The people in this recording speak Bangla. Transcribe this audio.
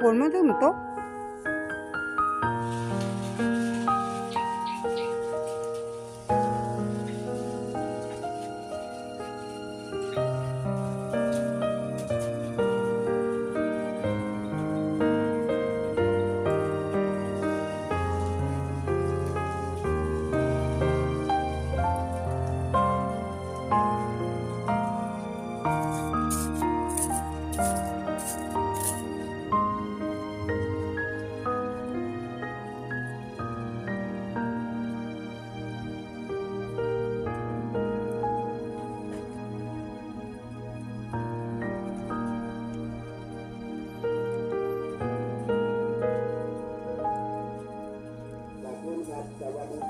forma de un to that